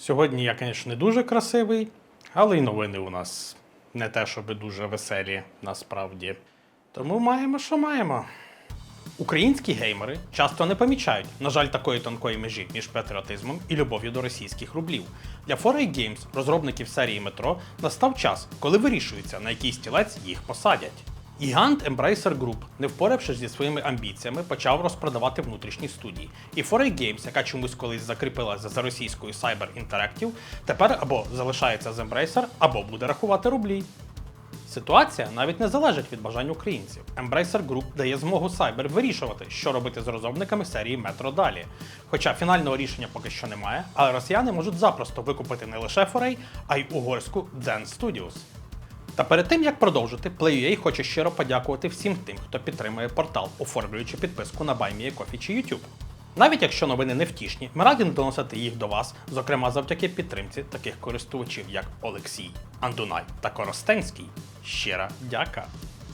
Сьогодні я, звісно, не дуже красивий, але й новини у нас не те, щоб дуже веселі насправді. Тому маємо, що маємо. Українські геймери часто не помічають, на жаль, такої тонкої межі між патріотизмом і любов'ю до російських рублів. Для 4A Games, розробників серії Метро, настав час, коли вирішується, на який стілець їх посадять. Гігант Embracer Group, не впоравшись зі своїми амбіціями, почав розпродавати внутрішні студії. І 4A Games, яка чомусь колись закріпилася за російською Cyber Interactive, тепер або залишається з Embracer, або буде рахувати рублі. Ситуація навіть не залежить від бажань українців. Embracer Group дає змогу Cyber вирішувати, що робити з розробниками серії Metro далі. Хоча фінального рішення поки що немає, але росіяни можуть запросто викупити не лише Foray, а й угорську Zen Studios. Та перед тим як продовжити, PlayUA хоче щиро подякувати всім тим, хто підтримує портал, оформлюючи підписку на BuyMeACoffee чи YouTube. Навіть якщо новини не втішні, ми раді доносити їх до вас, зокрема завдяки підтримці таких користувачів, як Олексій, Андунай та Коростенський. Щира дяка.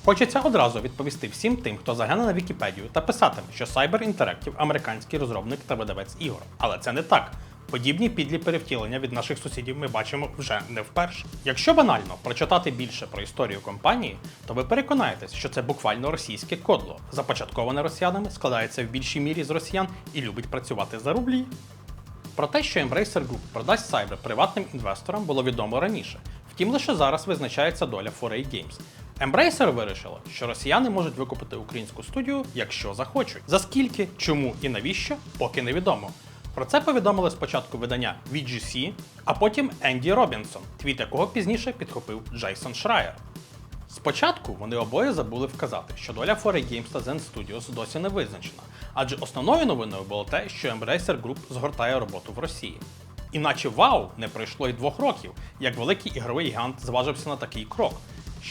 Хочеться одразу відповісти всім тим, хто загине на Вікіпедію та писатиме, що Cyber Interactive – американський розробник та видавець ігор. Але це не так. Подібні підлі перевтілення від наших сусідів ми бачимо вже не вперше. Якщо банально прочитати більше про історію компанії, то ви переконаєтесь, що це буквально російське кодло, започатковане росіянами, складається в більшій мірі з росіян і любить працювати за рублі. Про те, що Embracer Group продасть Cyber приватним інвесторам, було відомо раніше. Втім, лише зараз визначається доля 4A Games. Embracer вирішила, що росіяни можуть викупити українську студію, якщо захочуть. За скільки, чому і навіщо, поки невідомо. Про це повідомили спочатку видання VGC, а потім Енді Робінсон, твіт якого пізніше підхопив Джейсон Шрайер. Спочатку вони обоє забули вказати, що доля 4A Games та Zen Studios досі не визначена, адже основною новиною було те, що Embracer Group згортає роботу в Росії. Іначе вау, не пройшло й двох років, як великий ігровий гігант зважився на такий крок.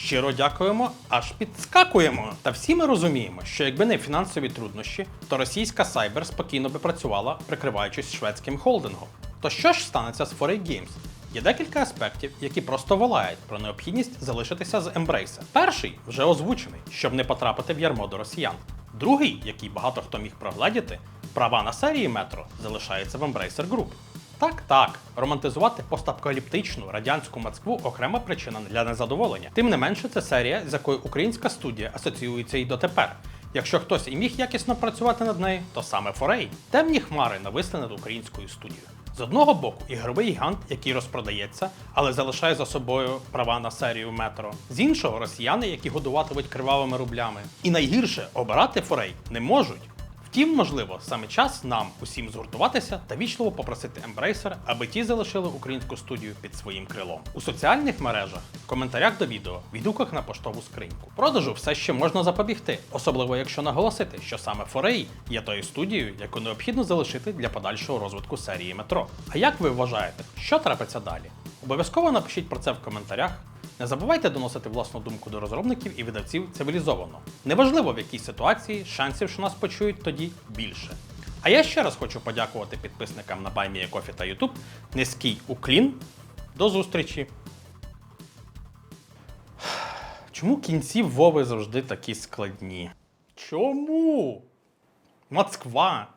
Щиро дякуємо, аж підскакуємо. Та всі ми розуміємо, що якби не фінансові труднощі, то російська Cyber спокійно би працювала, прикриваючись шведським холдингом. То що ж станеться з 4A Games? Є декілька аспектів, які просто волають про необхідність залишитися з Embracer. Перший вже озвучений, щоб не потрапити в ярмо до росіян. Другий, який багато хто міг прогледіти, права на серії метро залишаються в Embracer Group. Так, так, романтизувати постапокаліптичну радянську Москву окрема причина для незадоволення. Тим не менше, це серія, з якою українська студія асоціюється і дотепер. Якщо хтось і міг якісно працювати над нею, то саме Форей. Темні хмари нависли над українською студією. З одного боку, ігровий гігант, який розпродається, але залишає за собою права на серію метро. З іншого росіяни, які годуватимуть кривавими рублями. І найгірше обирати Форей не можуть. Втім, можливо, саме час нам усім згуртуватися та вічливо попросити Embracer, аби ті залишили українську студію під своїм крилом. У соціальних мережах, в коментарях до відео, відгуках на поштову скриньку. Продажу все ще можна запобігти, особливо якщо наголосити, що саме Форей є тою студією, яку необхідно залишити для подальшого розвитку серії метро. А як ви вважаєте, що трапиться далі? Обов'язково напишіть про це в коментарях. Не забувайте доносити власну думку до розробників і видавців цивілізовано. Неважливо в якій ситуації, шансів, що нас почують тоді більше. А я ще раз хочу подякувати підписникам на BuyMeACoffee та YouTube. Низький уклін. До зустрічі! Чому кінці Вови завжди такі складні? Чому? Москва!